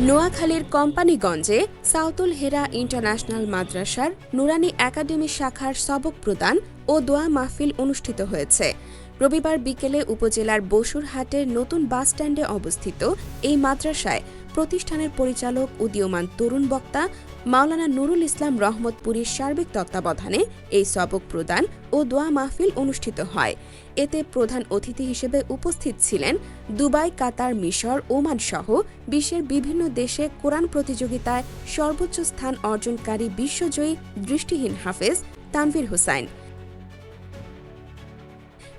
নোয়াখালীর কোম্পানিগঞ্জে সাউতুল হেরা ইন্টারন্যাশনাল মাদ্রাসার নুরানি একাডেমি শাখার সবক প্রদান ও দোয়া মাহফিল অনুষ্ঠিত হয়েছে। রবিবার বিকেলে উপজেলার বসুরহাটের নতুন বাসস্ট্যান্ডে অবস্থিত এই মাদ্রাসায় প্রতিষ্ঠানের পরিচালক উদীয়মান তরুণ বক্তা মাওলানা নুরুল ইসলাম রহমতপুরীর সার্বিক তত্ত্বাবধানে এই সবক প্রদান ও দোয়া মাহফিল অনুষ্ঠিত হয়। এতে প্রধান অতিথি হিসেবে উপস্থিত ছিলেন দুবাই, কাতার, মিশর, ওমান সহ বিশ্বের বিভিন্ন দেশে কোরআন প্রতিযোগিতায় সর্বোচ্চ স্থান অর্জনকারী বিশ্বজয়ী দৃষ্টিহীন হাফেজ তানভীর হোসাইন।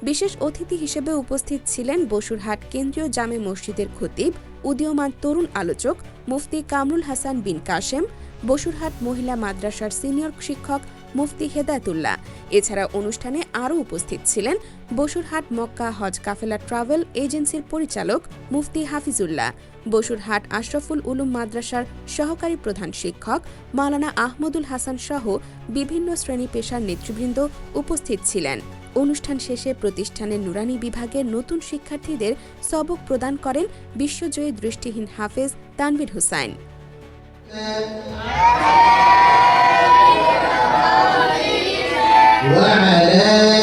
বিশেষ অতিথি হিসেবে উপস্থিত ছিলেন বসুরহাট কেন্দ্রীয় জামে মসজিদের খতিব উদীয়মান তরুণ আলোচক মুফতি কামরুল হাসান বিন কাশেম, বসুরহাট মহিলা মাদ্রাসার সিনিয়র শিক্ষক মুফতি হেদায়তুল্লাহ। এছাড়া অনুষ্ঠানে আরও উপস্থিত ছিলেন বসুরহাট মক্কা হজ কাফেলা ট্রাভেল এজেন্সির পরিচালক মুফতি হাফিজুল্লাহ, বসুরহাট আশরাফুল উলুম মাদ্রাসার সহকারী প্রধান শিক্ষক মাওলানা আহমদুল হাসান সহ বিভিন্ন শ্রেণি পেশার নেতৃবৃন্দ উপস্থিত ছিলেন। অনুষ্ঠান শেষে প্রতিষ্ঠানের নুরানি বিভাগের নতুন শিক্ষার্থীদের সবক প্রদান করেন বিশ্বজয়ী দৃষ্টিহীন হাফেজ তানভীর হুসাইন। وعلى